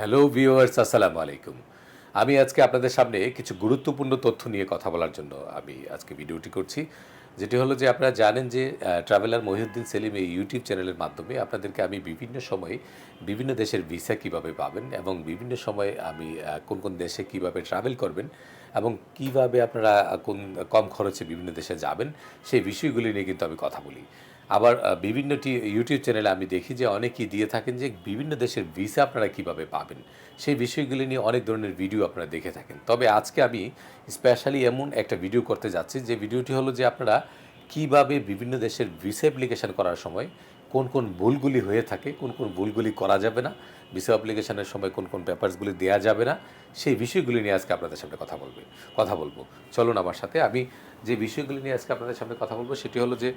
Hello viewers, আসসালামু আলাইকুম। আমি আজকে আপনাদের সামনে কিছু গুরুত্বপূর্ণ তথ্য নিয়ে কথা বলার জন্য আমি আজকে ভিডিওটি করছি। যেটি হলো যে আপনারা জানেন যে ট্রাভেলার মহিউদ্দিন সেলিম এই ইউটিউব চ্যানেলের মাধ্যমে আপনাদেরকে আমি বিভিন্ন সময়ে বিভিন্ন দেশের ভিসা কীভাবে পাবেন এবং বিভিন্ন সময়ে আমি কোন কোন দেশে কীভাবে ট্রাভেল করবেন এবং কীভাবে আপনারা কোন, কম খরচে বিভিন্ন দেশে যাবেন, সেই বিষয়গুলি নিয়ে কিন্তু আমি কথা বলি। আবার বিভিন্ন ইউটিউব চ্যানেলে আমি দেখি যে অনেকেই দিয়ে থাকেন যে বিভিন্ন দেশের ভিসা আপনারা কীভাবে পাবেন। সেই বিষয়গুলি নিয়ে অনেক ধরনের ভিডিও আপনারা দেখে থাকেন। তবে আজকে আমি স্পেশালি এমন একটা ভিডিও করতে যাচ্ছি যে ভিডিওটি হলো যে আপনারা কীভাবে বিভিন্ন দেশের ভিসা অ্যাপ্লিকেশন করার সময় কোন কোন ভুলগুলি হয়ে থাকে, কোন কোন ভুলগুলি করা যাবে না ভিসা অ্যাপ্লিকেশনের সময় কোন কোন পেপারসগুলি দেওয়া যাবে না, সেই বিষয়গুলি নিয়ে আজকে আপনাদের সামনে কথা বলবে, কথা বলব। চলুন আমার সাথে, আমি যে বিষয়গুলি নিয়ে আজকে আপনাদের সামনে কথা বলব, সেটি হলো যে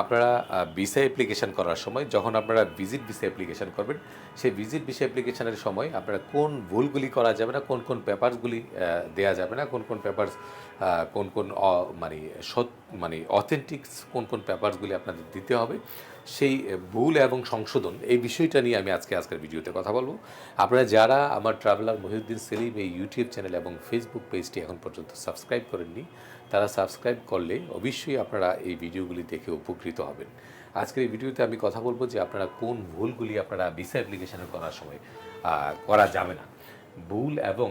আপনারা ভিসা অ্যাপ্লিকেশন করার সময়, যখন আপনারা ভিজিট ভিসা অ্যাপ্লিকেশন করবেন, সেই ভিজিট ভিসা অ্যাপ্লিকেশানের সময় আপনারা কোন ভুলগুলি করা যাবে না, কোন কোন পেপারসগুলি দেওয়া যাবে না, কোন কোন পেপারস কোন কোন মানে সৎ মানে অথেন্টিক কোন কোন পেপারসগুলি আপনাদের দিতে হবে, সেই ভুল এবং সংশোধন, এই বিষয়টা নিয়ে আমি আজকে, আজকের ভিডিওতে কথা বলব। আপনারা যারা আমার ট্রাভেলার মহিউদ্দিন সেলিম এই ইউটিউব চ্যানেল এবং ফেসবুক পেজটি এখন পর্যন্ত সাবস্ক্রাইব করেননি তারা সাবস্ক্রাইব করলে অবশ্যই আপনারা এই ভিডিওগুলি দেখে উপকৃত হবেন। আজকের এই ভিডিওতে আমি কথা বলব যে আপনারা কোন ভুলগুলি আপনারা ভিসা অ্যাপ্লিকেশনে করার সময় করা যাবে না। ভুল এবং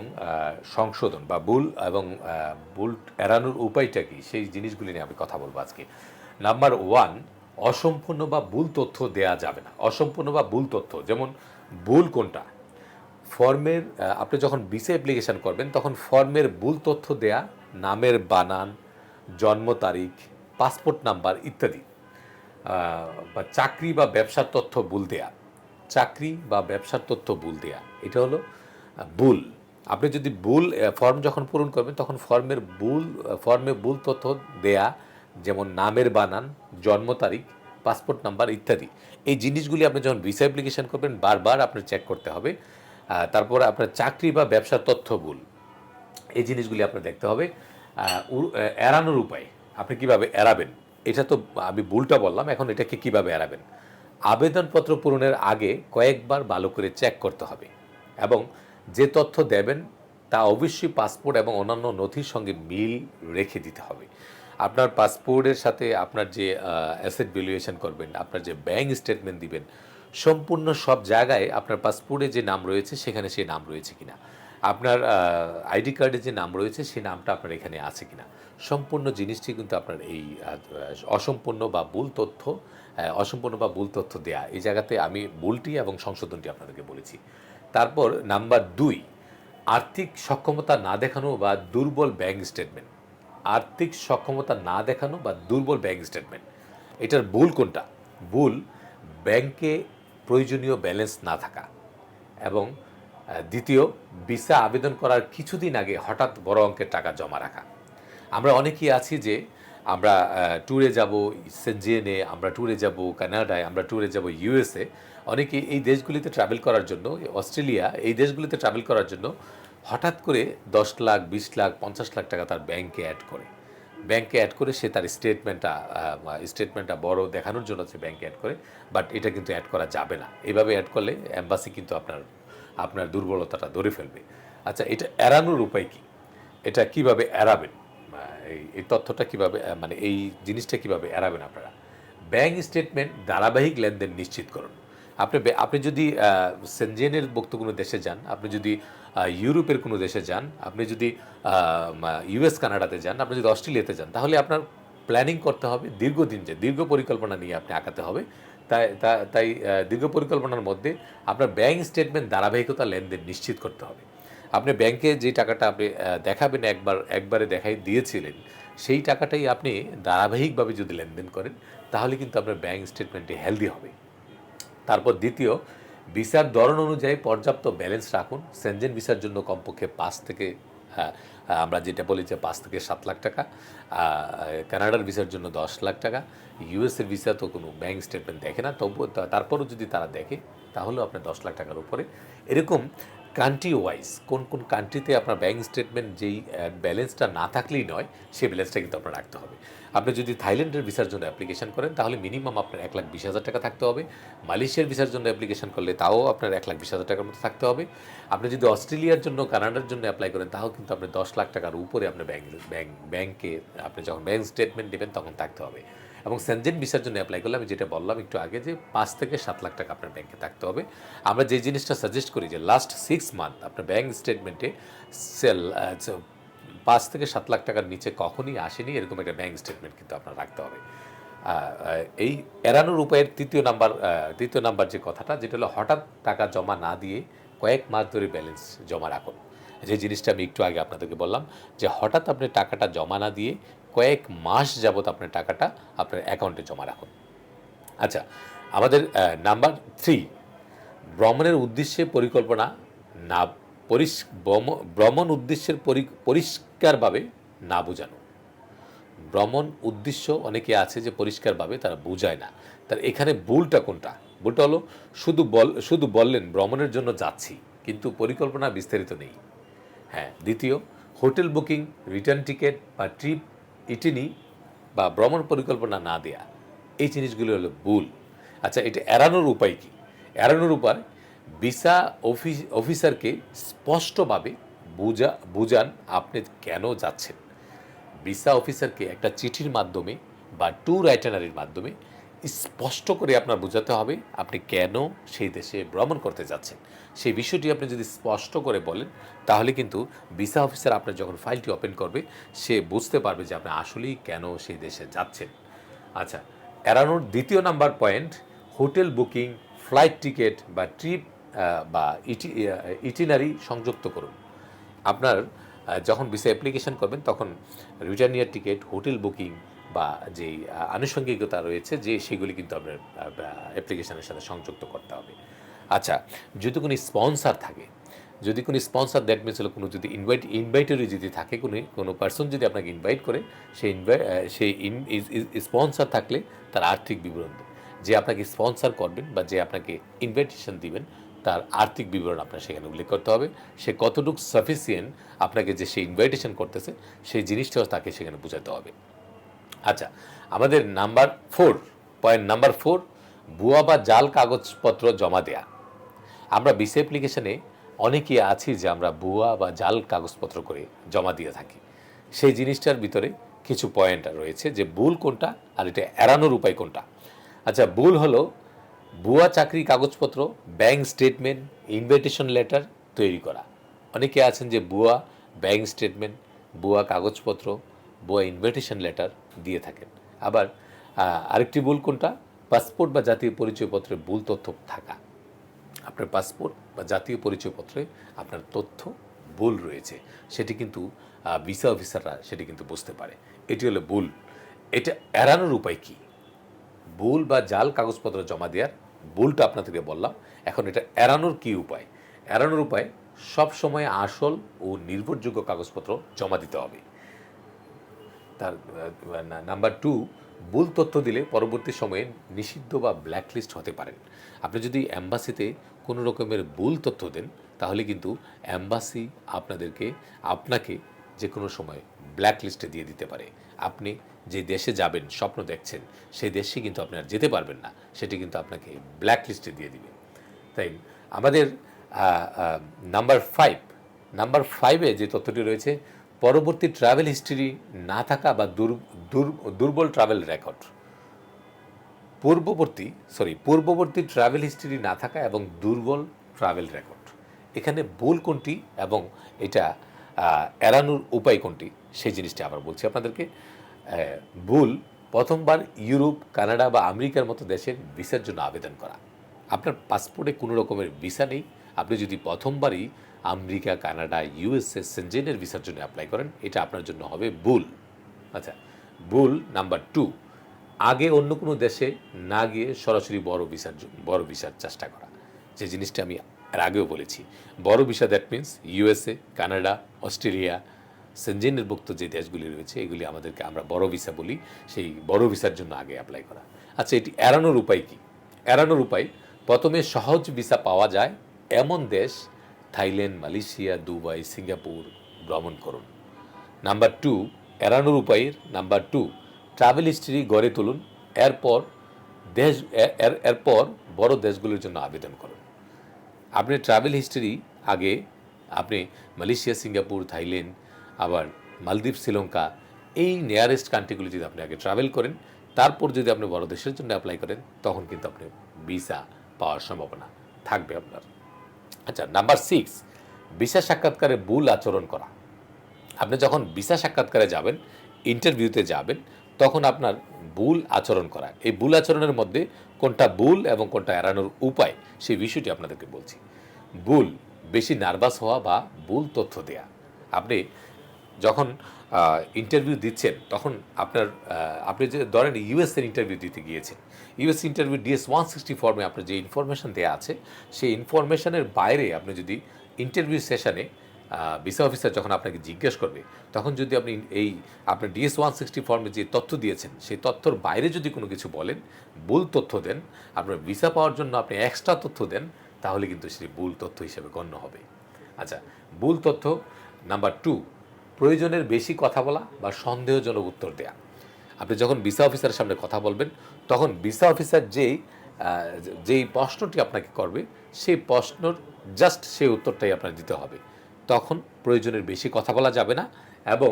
সংশোধন বা ভুল এবং ভুল এড়ানোর উপায়টা কি, সেই জিনিসগুলি নিয়ে আমি কথা বলব আজকে। নাম্বার ওয়ান অসম্পূর্ণ বা ভুল তথ্য দেয়া যাবে না। অসম্পূর্ণ বা ভুল তথ্য, যেমন ভুল কোনটা? ফর্মের আপনি যখন ভিসা অ্যাপ্লিকেশন করবেন, তখন ফর্মের ভুল তথ্য দেয়া নামের বানান, জন্ম তারিখ, পাসপোর্ট নাম্বার ইত্যাদি। বা চাকরি বা ব্যবসার তথ্য ভুল দেয়া। চাকরি বা ব্যবসার তথ্য ভুল দেয়া। এটা হলো ভুল। আপনি যদি ভুল ফর্ম যখন পূরণ করবেন, তখন ফর্মের ভুল ফর্মে ভুল তথ্য দেয়া, যেমন নামের বানান, জন্ম তারিখ, পাসপোর্ট নাম্বার ইত্যাদি। এই জিনিসগুলি আপনি যখন ভিসা অ্যাপ্লিকেশন করবেন, বারবার আপনার চেক করতে হবে। তারপর আপনার চাকরি বা ব্যবসার তথ্য ভুল। এই জিনিসগুলি আপনার দেখতে হবে। এড়ানোর উপায়, আপনি কীভাবে এড়াবেন, এটা তো আমি ভুলটা বললাম, এখন এটাকে কীভাবে এড়াবেন? আবেদনপত্র পূরণের আগে কয়েকবার ভালো করে চেক করতে হবে এবং যে তথ্য দেবেন তা অবশ্যই পাসপোর্ট এবং অন্যান্য নথির সঙ্গে মিল রেখে দিতে হবে। আপনার পাসপোর্টের সাথে আপনার যে অ্যাসেট ভ্যালুয়েশন করবেন, আপনার যে ব্যাংক স্টেটমেন্ট দিবেন, সম্পূর্ণ সব জায়গায় আপনার পাসপোর্টে যে নাম রয়েছে, সেখানে সেই নাম রয়েছে কিনা। আপনার আইডি কার্ডে যে নাম রয়েছে, সেই নামটা আপনার এখানে আছে কিনা? সম্পূর্ণ জিনিসটি কিন্তু আপনার এই অসম্পূর্ণ বা ভুল তথ্য অসম্পূর্ণ বা ভুল তথ্য দেয়া, এই জায়গাতে আমি ভুলটি এবং সংশোধনটি আপনাদেরকে বলেছি। তারপর নাম্বার দুই, আর্থিক সক্ষমতা না দেখানো বা দুর্বল ব্যাংক স্টেটমেন্ট। আর্থিক সক্ষমতা না দেখানো বা দুর্বল ব্যাংক স্টেটমেন্ট। এটার ভুল কোনটা? ভুল ব্যাংকে প্রয়োজনীয় ব্যালেন্স না থাকা এবং দ্বিতীয়, ভিসা আবেদন করার কিছুদিন আগে হঠাৎ বড় অঙ্কের টাকা জমা রাখা। আমরা অনেকেই আছি যে আমরা ট্যুরে যাব সেনজিএনে আমরা ট্যুরে যাব কানাডায়, আমরা ট্যুরে যাব ইউএসএ। অনেকে এই দেশগুলিতে ট্রাভেল করার জন্য, অস্ট্রেলিয়া, এই দেশগুলিতে ট্রাভেল করার জন্য হঠাৎ করে দশ লাখ, বিশ লাখ, পঞ্চাশ লাখ টাকা তার ব্যাংকে অ্যাড করে। ব্যাংকে অ্যাড করে সে তার স্টেটমেন্টটা স্টেটমেন্টটা বড় দেখানোর জন্য সে ব্যাংকে অ্যাড করে বাট এটা কিন্তু অ্যাড করা যাবে না। এভাবে অ্যাড করলে অ্যাম্বাসি কিন্তু আপনার আপনার দুর্বলতাটা ধরে ফেলবে। আচ্ছা এটা এড়ানোর উপায় কি? এটা কীভাবে এড়াবেন? এই তথ্যটা কীভাবে মানে এই জিনিসটা কীভাবে এড়াবেন আপনারা? ব্যাংক স্টেটমেন্ট ধারাবাহিক লেনদেন নিশ্চিত করুন। আপনি আপনি যদি সেনজেনের মুক্ত কোনো দেশে যান, আপনি যদি ইউরোপের কোনো দেশে যান, আপনি যদি ইউএস কানাডাতে যান, আপনি যদি অস্ট্রেলিয়াতে যান, তাহলে আপনার প্ল্যানিং করতে হবে দীর্ঘদিন যে, দীর্ঘ পরিকল্পনা নিয়ে আপনি আঁকাতে হবে। তাই তাই দীর্ঘ পরিকল্পনার মধ্যে আপনার ব্যাংক স্টেটমেন্ট ধারাবাহিকতা লেনদেন নিশ্চিত করতে হবে। আপনি ব্যাংকে যে টাকাটা আপনি দেখাবেন একবার, একবারে দেখাই দিয়েছিলেন, সেই টাকাটাই আপনি ধারাবাহিকভাবে যদি লেনদেন করেন, তাহলে কিন্তু আপনার ব্যাংক স্টেটমেন্টটি হেলদি হবে। তারপর দ্বিতীয়, ভিসার ধরন অনুযায়ী পর্যাপ্ত ব্যালেন্স রাখুন। সেনজেন ভিসার জন্য কমপক্ষে পাঁচ থেকে আমরা যেটা বলি যে পাঁচ থেকে সাত লাখ টাকা কানাডার ভিসার জন্য দশ লাখ টাকা, ইউএসের ভিসা তো কোনো ব্যাংক স্টেটমেন্ট দেখে না তবু তারপরও যদি তারা দেখে, তাহলেও আপনার দশ লাখ টাকার উপরে। এরকম কান্ট্রি ওয়াইজ কোন কোন কান্ট্রিতে আপনার ব্যাংক স্টেটমেন্ট যেই ব্যালেন্সটা না থাকলেই নয়, সেই ব্যালেন্সটা কিন্তু আপনার রাখতে হবে। আপনি যদি থাইল্যান্ডের ভিসার জন্য অ্যাপ্লিকেশন করেন, তাহলে মিনিমাম আপনার এক লাখ বিশ হাজার টাকা থাকতে হবে। মালয়েশিয়ার ভিসার জন্য অ্যাপ্লিকেশন করলে তাও আপনার এক লাখ বিশ হাজার টাকার মতো থাকতে হবে। আপনি যদি অস্ট্রেলিয়ার জন্য, কানাডার জন্য অ্যাপ্লাই করেন, তাও কিন্তু আপনি দশ লাখ টাকার উপরে আপনার ব্যাংক ব্যাংক ব্যাংকে আপনি যখন ব্যাঙ্ক স্টেটমেন্ট দেবেন, তখন থাকতে হবে। এবং সেনজেন ভিসার জন্য অ্যাপ্লাই করলে আমি যেটা বললাম একটু আগে যে পাঁচ থেকে সাত লাখ টাকা আপনার ব্যাংকে থাকতে হবে। আমরা যে জিনিসটা সাজেস্ট করি যে লাস্ট সিক্স মান্থ আপনার ব্যাংক স্টেটমেন্টে সেল পাঁচ থেকে সাত লাখ টাকার নিচে কখনই আসেনি, এরকম একটা ব্যাংক স্টেটমেন্ট কিন্তু আপনার রাখতে হবে। এই এড়ানোর উপায়ের তৃতীয় নাম্বার তৃতীয় নাম্বার যে কথাটা, যেটা হলো হঠাৎ টাকা জমা না দিয়ে কয়েক মাস ধরে ব্যালেন্স জমা রাখুন। যে জিনিসটা আমি একটু আগে আপনাদেরকে বললাম যে হঠাৎ আপনি টাকাটা জমা না দিয়ে কয়েক মাস যাবত আপনার টাকাটা আপনার অ্যাকাউন্টে জমা রাখুন। আচ্ছা আমাদের নাম্বার থ্রি ভ্রমণের উদ্দেশ্যে পরিকল্পনা না পরিস ভ্রমণ উদ্দেশ্যের পরি- পরিষ্কারভাবে না বোঝানো। ভ্রমণ উদ্দেশ্য অনেকে আছে যে পরিষ্কারভাবে তারা বোঝায় না। তার এখানে ভুলটা কোনটা? ভুলটা হলো শুধু বল, শুধু বললেন, ভ্রমণের জন্য যাচ্ছি, কিন্তু পরিকল্পনা বিস্তারিত নেই। হ্যাঁ দ্বিতীয়, হোটেল বুকিং রিটার্ন টিকিট বা ট্রিপ ইটিনি বা ভ্রমণ পরিকল্পনা না দেয়া, এই জিনিসগুলি হলো ভুল। আচ্ছা এটা এড়ানোর উপায় কী? এড়ানোর উপায়, ভিসা অফিস অফিসারকে স্পষ্টভাবে বুঝা, বুঝান আপনি কেন যাচ্ছেন। ভিসা অফিসারকে একটা চিঠির মাধ্যমে বা ট্যুর আইটেনারির মাধ্যমে স্পষ্ট করে আপনার বোঝাতে হবে আপনি কেন সেই দেশে ভ্রমণ করতে যাচ্ছেন। সেই বিষয়টি আপনি যদি স্পষ্ট করে বলেন, তাহলে কিন্তু ভিসা অফিসার আপনার যখন ফাইলটি ওপেন করবে, সে বুঝতে পারবে যে আপনি আসলেই কেন সেই দেশে যাচ্ছেন। আচ্ছা এড়ানোর দ্বিতীয় number point, hotel booking, flight ticket বা ট্রিপ বা ইটি ইটিনারি সংযুক্ত করুন। আপনার যখন ভিসা অ্যাপ্লিকেশন করবেন, তখন return air ticket, hotel booking বা আহ, আনুষঙ্গিকতা রয়েছে যে সেগুলি কিন্তু আপনার অ্যাপ্লিকেশনের সাথে সংযুক্ত করতে হবে। আচ্ছা যদি কোনো স্পন্সার থাকে যদি কোনো স্পন্সার দ্যাট মিনস হলো কোনো যদি ইনভাইট ইনভাইটারি যদি থাকে কোনো কোনো পার্সন যদি আপনাকে ইনভাইট করে সেই ইনভাই সেই ইন স্পন্সার থাকলে তার আর্থিক বিবরণ যে আপনাকে স্পন্সার করবেন বা যে আপনাকে ইনভাইটেশন দিবেন তার আর্থিক বিবরণ আপনার সেখানে উল্লেখ করতে হবে। সে কতটুকু সাফিসিয়েন্ট আপনাকে যে সে ইনভাইটেশন করতেছে সেই জিনিসটাও তাকে সেখানে বোঝাতে হবে। আচ্ছা আমাদের number four, point number four, ভুয়া বা জাল কাগজপত্র জমা দেয়া। আমরা বিসি অ্যাপ্লিকেশনে অনেকেই আছি যে আমরা ভুয়া বা জাল কাগজপত্র করে জমা দিয়ে থাকি। সেই জিনিসটার ভিতরে কিছু পয়েন্ট রয়েছে যে ভুল কোনটা আর এটা এড়ানোর উপায় কোনটা। আচ্ছা ভুল হলো ভুয়া চাকরি কাগজপত্র ব্যাংক স্টেটমেন্ট ইনভিটেশন লেটার তৈরি করা। অনেকে আছেন যে ভুয়া ব্যাংক স্টেটমেন্ট ভুয়া কাগজপত্র, ভুয়া ইনভিটেশন লেটার দিয়ে থাকেন। আবার আরেকটি ভুল কোনটা? পাসপোর্ট বা জাতীয় পরিচয়পত্রে ভুল তথ্য থাকা। আপনার পাসপোর্ট বা জাতীয় পরিচয়পত্রে আপনার তথ্য ভুল রয়েছে। সেটি কিন্তু ভিসা অফিসাররা সেটি কিন্তু বুঝতে পারে। এটি হলো ভুল। এটা এড়ানোর উপায় কি? ভুল বা জাল কাগজপত্র জমা দেওয়ার ভুলটা আপনাদেরকে বললাম। এখন এটা এড়ানোর কী উপায়? এড়ানোর উপায় সব সময় আসল ও নির্ভরযোগ্য কাগজপত্র জমা দিতে হবে। তার নাম্বার টু ভুল তথ্য দিলে পরবর্তী সময়ে নিষিদ্ধ বা ব্ল্যাকলিস্ট হতে পারেন। আপনি যদি অ্যাম্বাসিতে কোনো রকমের ভুল তথ্য দেন, তাহলে কিন্তু অ্যাম্বাসি আপনাদেরকে, আপনাকে যে কোনো সময় ব্ল্যাকলিস্টে দিয়ে দিতে পারে। আপনি যে দেশে যাবেন, স্বপ্ন দেখছেন, সেই দেশে কিন্তু আপনি আর যেতে পারবেন না। সেটি কিন্তু আপনাকে ব্ল্যাকলিস্টে দিয়ে দিবে। তাই আমাদের নাম্বার ফাইভ নাম্বার ফাইভে যে তথ্যটি রয়েছে পরবর্তী ট্রাভেল হিস্ট্রি না থাকা বা দুর- দুর- দুর্বল ট্রাভেল রেকর্ড পূর্ববর্তী সরি পূর্ববর্তী ট্রাভেল হিস্ট্রি না থাকা এবং দুর্বল ট্রাভেল রেকর্ড এখানে ভুল কোনটি এবং এটা এড়ানোর উপায় কোনটি, সেই জিনিসটি আবার বলছি আপনাদেরকে। ভুল প্রথমবার ইউরোপ, কানাডা বা আমেরিকার মতো দেশের ভিসার জন্য আবেদন করা। আপনার পাসপোর্টে কোনো রকমের ভিসা নেই। আপনি যদি প্রথমবারই আমেরিকা, কানাডা, ইউএসএ সেনজেনের ভিসার জন্য অ্যাপ্লাই করেন। এটা আপনার জন্য হবে ভুল। আচ্ছা ভুল নাম্বার টু আগে অন্য কোনো দেশে না গিয়ে সরাসরি বড় ভিসার বড় ভিসার চেষ্টা করা। যে জিনিসটা আমি এর আগেও বলেছি। বড় visa that means USA, Canada, Australia সেনজেনেরভুক্ত যে দেশগুলি রয়েছে, এগুলি আমাদেরকে আমরা বড় ভিসা বলি, সেই বড় ভিসার জন্য আগে অ্যাপ্লাই করা। আচ্ছা এটি এড়ানোর উপায় কি? এড়ানোর উপায়, প্রথমে সহজ ভিসা পাওয়া যায় এমন দেশ থাইল্যান্ড, মালয়েশিয়া, দুবাই, সিঙ্গাপুর ভ্রমণ করুন। নাম্বার টু এড়ানোর উপায়ের নাম্বার টু, ট্রাভেল হিস্ট্রি গড়ে তুলুন। এরপর দেশ এর- এর- এরপর বড় দেশগুলোর জন্য আবেদন করুন। আপনি ট্রাভেল হিস্টরি আগে আপনি মালয়েশিয়া, সিঙ্গাপুর, থাইল্যান্ড, আবার মালদ্বীপ, শ্রীলঙ্কা, এই নিয়ারেস্ট কান্ট্রিগুলি যদি আপনি আগে ট্রাভেল করেন, তারপর যদি আপনি বড় দেশের জন্য অ্যাপ্লাই করেন, তখন কিন্তু আপনি ভিসা পাওয়ার সম্ভাবনা থাকবে আপনার। আচ্ছা নাম্বার সিক্স ভিসা সাক্ষাৎকারে ভুল আচরণ করা। আপনি যখন ভিসা সাক্ষাৎকারে যাবেন ইন্টারভিউতে যাবেন, তখন আপনার ভুল আচরণ করা। এই ভুল আচরণের মধ্যে কোনটা ভুল এবং কোনটা এড়ানোর উপায়, সেই বিষয়টি আপনাদেরকে বলছি। ভুল, বেশি নার্ভাস হওয়া বা ভুল তথ্য দেয়া। আপনি যখন ইন্টারভিউ দিচ্ছেন, তখন আপনার আপনি যে ধরেন ইউএসের ইন্টারভিউ দিতে গিয়েছেন US interview DS one sixty ফর্মে আপনার যে ইনফরমেশন দেওয়া আছে, সেই ইনফরমেশনের বাইরে আপনি যদি ইন্টারভিউ সেশনে ভিসা অফিসার যখন আপনাকে জিজ্ঞেস করবে, তখন যদি আপনি এই, আপনার ডিএস ওয়ান সিক্সটি ফর্মে যে তথ্য দিয়েছেন, সেই তথ্যর বাইরে যদি কোনো কিছু বলেন, ভুল তথ্য দেন, আপনার ভিসা পাওয়ার জন্য আপনি এক্সট্রা তথ্য দেন, তাহলে কিন্তু সেটি ভুল তথ্য হিসেবে গণ্য হবে। আচ্ছা ভুল তথ্য নাম্বার টু প্রয়োজনের বেশি কথা বলা বা সন্দেহজনক উত্তর দেয়া। আপনি যখন ভিসা অফিসারের সামনে কথা বলবেন, তখন ভিসা অফিসার যেই যেই প্রশ্নটি আপনাকে করবে, সেই প্রশ্নর জাস্ট সেই উত্তরটাই আপনার দিতে হবে। তখন প্রয়োজনের বেশি কথা বলা যাবে না এবং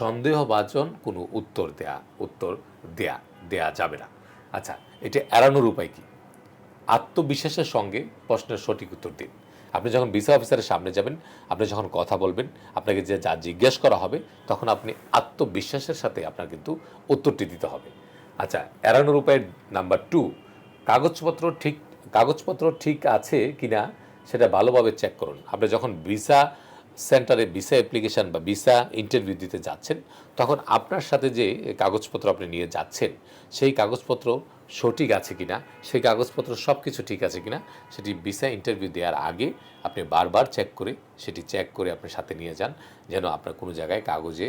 সন্দেহভাজন কোনো উত্তর দেয়া উত্তর দেয়া দেয়া যাবে না। আচ্ছা এটা এড়ানোর উপায় কী? আত্মবিশ্বাসের সঙ্গে প্রশ্নের সঠিক উত্তর দিন। আপনি যখন ভিসা অফিসারের সামনে যাবেন, আপনি যখন কথা বলবেন, আপনাকে যে যা জিজ্ঞেস করা হবে, তখন আপনি আত্মবিশ্বাসের সাথে আপনার কিন্তু উত্তরটি দিতে হবে। আচ্ছা এড়ানোর উপায় নাম্বার টু কাগজপত্র ঠিক কাগজপত্র ঠিক আছে কি না সেটা ভালোভাবে চেক করুন। আপনি যখন ভিসা সেন্টারে ভিসা অ্যাপ্লিকেশন বা ভিসা ইন্টারভিউ দিতে যাচ্ছেন, তখন আপনার সাথে যে কাগজপত্র আপনি নিয়ে যাচ্ছেন, সেই কাগজপত্র সঠিক আছে কিনা, সেই কাগজপত্র সব কিছু ঠিক আছে কিনা, সেটি ভিসা ইন্টারভিউ দেওয়ার আগে আপনি বারবার চেক করে সেটি চেক করে আপনি সাথে নিয়ে যান, যেন আপনার কোনো জায়গায় কাগজে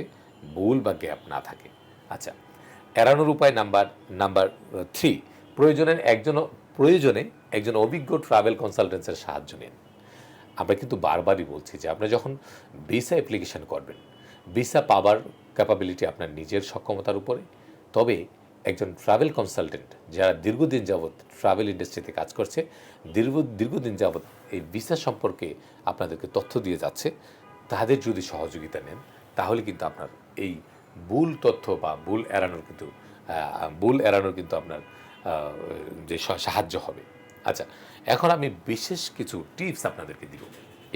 ভুল বা গ্যাপ না থাকে। আচ্ছা এড়ানোর উপায় নাম্বার নাম্বার থ্রি প্রয়োজনের একজন, প্রয়োজনে একজন অভিজ্ঞ ট্রাভেল কনসালটেন্সের সাহায্য নিন। আমরা কিন্তু বারবারই বলছি যে আপনি যখন ভিসা অ্যাপ্লিকেশন করবেন, ভিসা পাওয়ার ক্যাপাবিলিটি আপনার নিজের সক্ষমতার উপরে, তবে একজন ট্রাভেল কনসালটেন্ট যারা দীর্ঘদিন যাবৎ ট্রাভেল ইন্ডাস্ট্রিতে কাজ করছে, দীর্ঘ, দীর্ঘদিন যাবৎ এই ভিসা সম্পর্কে আপনাদেরকে তথ্য দিয়ে যাচ্ছে, তাদের যদি সহযোগিতা নেন, তাহলে কিন্তু আপনার এই ভুল তথ্য বা ভুল এড়ানোর কিন্তু ভুল এড়ানোর কিন্তু আপনার যে সাহায্য হবে। আচ্ছা এখন আমি বিশেষ কিছু টিপস আপনাদেরকে দিব।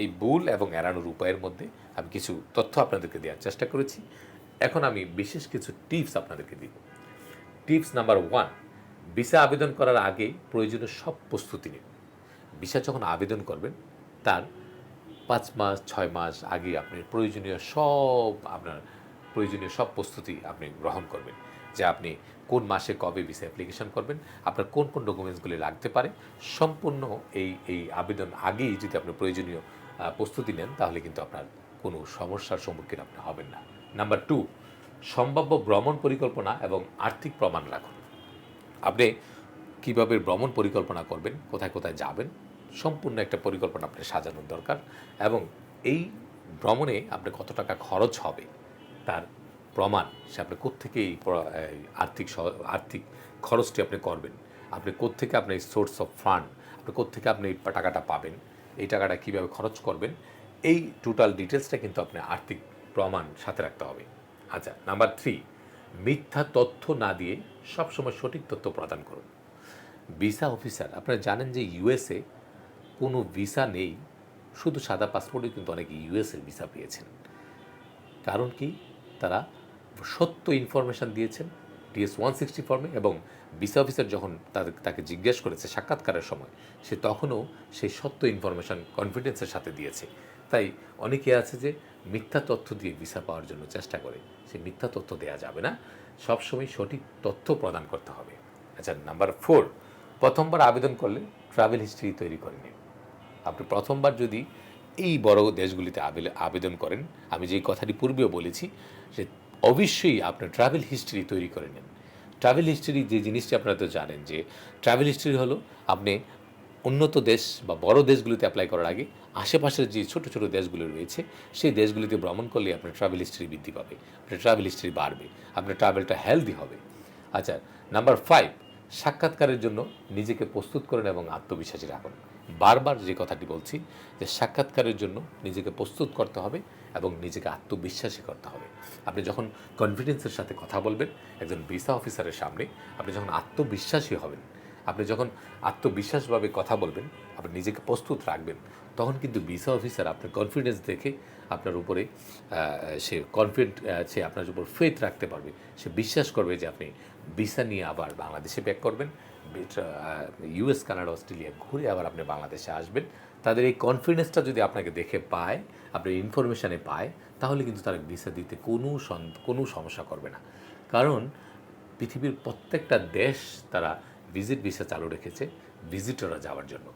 এই ভুল এবং এড়ানোর উপায়ের মধ্যে আমি কিছু তথ্য আপনাদেরকে দেওয়ার চেষ্টা করেছি। এখন আমি বিশেষ কিছু টিপস আপনাদেরকে দিব। টিপস নাম্বার ওয়ান, ভিসা আবেদন করার আগে প্রয়োজনীয় সব প্রস্তুতি নিন। ভিসা যখন আবেদন করবেন, তার পাঁচ মাস, ছয় মাস আগে আপনি প্রয়োজনীয় সব আপনার প্রয়োজনীয় সব প্রস্তুতি আপনি গ্রহণ করবেন। যে আপনি কোন মাসে কবে ভিসা অ্যাপ্লিকেশন করবেন, আপনার কোন কোন ডকুমেন্টসগুলি লাগতে পারে, সম্পূর্ণ এই এই আবেদন আগেই যদি আপনি প্রয়োজনীয় প্রস্তুতি নেন, তাহলে কিন্তু আপনার কোনো সমস্যার সম্মুখীন আপনি হবেন না। নাম্বার টু সম্ভাব্য ভ্রমণ পরিকল্পনা এবং আর্থিক প্রমাণ রাখুন। আপনি কীভাবে ভ্রমণ পরিকল্পনা করবেন, কোথায় কোথায় যাবেন, সম্পূর্ণ একটা পরিকল্পনা আপনার সাজানোর দরকার এবং এই ভ্রমণে আপনার কত টাকা খরচ হবে, তার প্রমাণ সে আপনি কোত্থেকে এই আর্থিক আর্থিক খরচটি আপনি করবেন। আপনি কোত্থেকে আপনার এই সোর্স অফ ফান্ড আপনি কোত্থেকে আপনি এই টাকাটা পাবেন, এই টাকাটা কীভাবে খরচ করবেন, এই টোটাল ডিটেলসটা কিন্তু আপনি আর্থিক প্রমাণ সাথে রাখতে হবে। আচ্ছা নাম্বার থ্রি মিথ্যা তথ্য না দিয়ে সবসময় সঠিক তথ্য প্রদান করুন। ভিসা অফিসার, আপনারা জানেন যে ইউএসএ কোনো ভিসা নেই, শুধু সাদা পাসপোর্টে কিন্তু অনেকে ইউএসএর ভিসা পেয়েছেন। কারণ কি? তারা সত্য ইনফরমেশান দিয়েছেন ডিএস ওয়ান সিক্সটি ফর্মে এবং ভিসা অফিসার যখন তাদের তাকে জিজ্ঞেস করেছে সাক্ষাৎকারের সময়, সে তখনও সেই সত্য ইনফরমেশান কনফিডেন্সের সাথে দিয়েছে। তাই অনেকে আছে যে মিথ্যা তথ্য দিয়ে ভিসা পাওয়ার জন্য চেষ্টা করে। সে মিথ্যা তথ্য দেওয়া যাবে না। সবসময় সঠিক তথ্য প্রদান করতে হবে। আচ্ছা নাম্বার ফোর প্রথমবার আবেদন করলে ট্রাভেল হিস্ট্রি তৈরি করে নিন। আপনি প্রথমবার যদি এই বড় দেশগুলিতে আবেদন করেন, আমি যেই কথাটি পূর্বেও বলেছি যে অবশ্যই আপনার ট্রাভেল হিস্ট্রি তৈরি করে নিন। ট্রাভেল হিস্ট্রি যে জিনিসটি আপনারা তো জানেন যে ট্রাভেল হিস্ট্রি হলো আপনি উন্নত দেশ বা বড় দেশগুলিতে অ্যাপ্লাই করার আগে আশেপাশের যে ছোট ছোট দেশগুলো রয়েছে, সেই দেশগুলিতে ভ্রমণ করলে আপনার ট্রাভেল হিস্ট্রি বৃদ্ধি পাবে, আপনার ট্রাভেল হিস্ট্রি বাড়বে, আপনার ট্রাভেলটা হেলদি হবে। আচ্ছা নাম্বার ফাইভ সাক্ষাৎকারের জন্য নিজেকে প্রস্তুত করেন এবং আত্মবিশ্বাসী রাখুন। বারবার যে কথাটি বলছি, যে সাক্ষাৎকারের জন্য নিজেকে প্রস্তুত করতে হবে এবং নিজেকে আত্মবিশ্বাসী করতে হবে। আপনি যখন কনফিডেন্সের সাথে কথা বলবেন, একজন ভিসা অফিসারের সামনে আপনি যখন আত্মবিশ্বাসী হবেন, আপনি যখন আত্মবিশ্বাসভাবে কথা বলবেন, আপনি নিজেকে প্রস্তুত রাখবেন তখন কিন্তু ভিসা অফিসার আপনার কনফিডেন্স দেখে আপনার উপরে সে কনফিডেন্ট সে আপনার উপর ফেথ রাখতে পারবে। সে বিশ্বাস করবে যে আপনি ভিসা নিয়ে আবার বাংলাদেশে ব্যাক করবেন। ইউএস কানাডা অস্ট্রেলিয়া ঘুরে আবার আপনি বাংলাদেশে আসবেন। তাদের এই কনফিডেন্সটা যদি আপনাকে দেখে পায়, আপনার ইনফরমেশানে পায়, তাহলে কিন্তু তারা ভিসা দিতে কোনো কোনো সমস্যা করবে না। কারণ পৃথিবীর প্রত্যেকটা দেশ তারা ভিজিট ভিসা চালু রেখেছে ভিজিটররা যাওয়ার জন্য।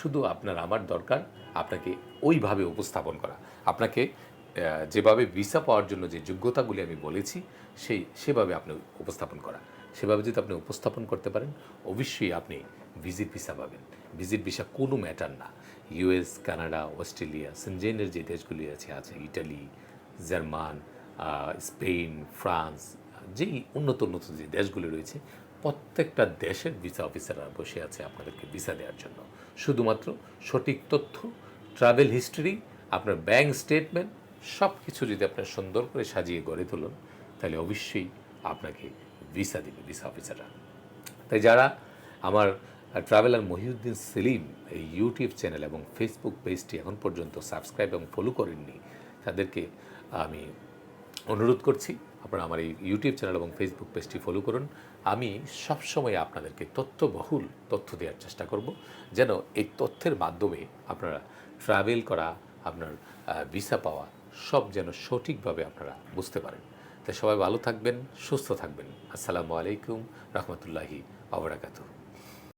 শুধু আপনার, আমার দরকার আপনাকে ওইভাবে উপস্থাপন করা। আপনাকে যেভাবে ভিসা পাওয়ার জন্য যে যোগ্যতাগুলি আমি বলেছি, সেই, সেভাবে আপনি উপস্থাপন করা। সেভাবে যদি আপনি উপস্থাপন করতে পারেন, অবশ্যই আপনি ভিজিট ভিসা পাবেন। ভিজিট ভিসা কোনো ম্যাটার না। ইউএস কানাডা অস্ট্রেলিয়া সেনজেনের যে দেশগুলি আছে আছে ইটালি জার্মান স্পেন ফ্রান্স যেই উন্নত উন্নত যে দেশগুলি রয়েছে প্রত্যেকটা দেশের ভিসা অফিসাররা বসে আছে আপনাদেরকে ভিসা দেওয়ার জন্য। শুধুমাত্র সঠিক তথ্য ট্রাভেল হিস্ট্রি আপনার ব্যাংক স্টেটমেন্ট সব কিছু যদি আপনার সুন্দর করে সাজিয়ে গড়ে তুলুন, তাহলে অবশ্যই আপনাকে ভিসা দেবে ভিসা অফিসাররা তাই যারা আমার ট্রাভেলার মহিউদ্দিন সেলিম এই ইউটিউব চ্যানেল এবং ফেসবুক পেজটি এখন পর্যন্ত সাবস্ক্রাইব এবং ফলো করেননি, তাদেরকে আমি অনুরোধ করছি, আপনারা আমার এই ইউটিউব চ্যানেল এবং ফেসবুক পেজটি ফলো করুন। আমি সবসময় আপনাদেরকে তথ্যবহুল তথ্য দেওয়ার চেষ্টা করব, যেন এই তথ্যের মাধ্যমে আপনারা ট্রাভেল করা, আপনার ভিসা পাওয়া সব যেন সঠিকভাবে আপনারা বুঝতে পারেন। তাই সবাই ভালো থাকবেন, সুস্থ থাকবেন। আসসালামু আলাইকুম, রহমতুল্লাহি আবরাকাতুহ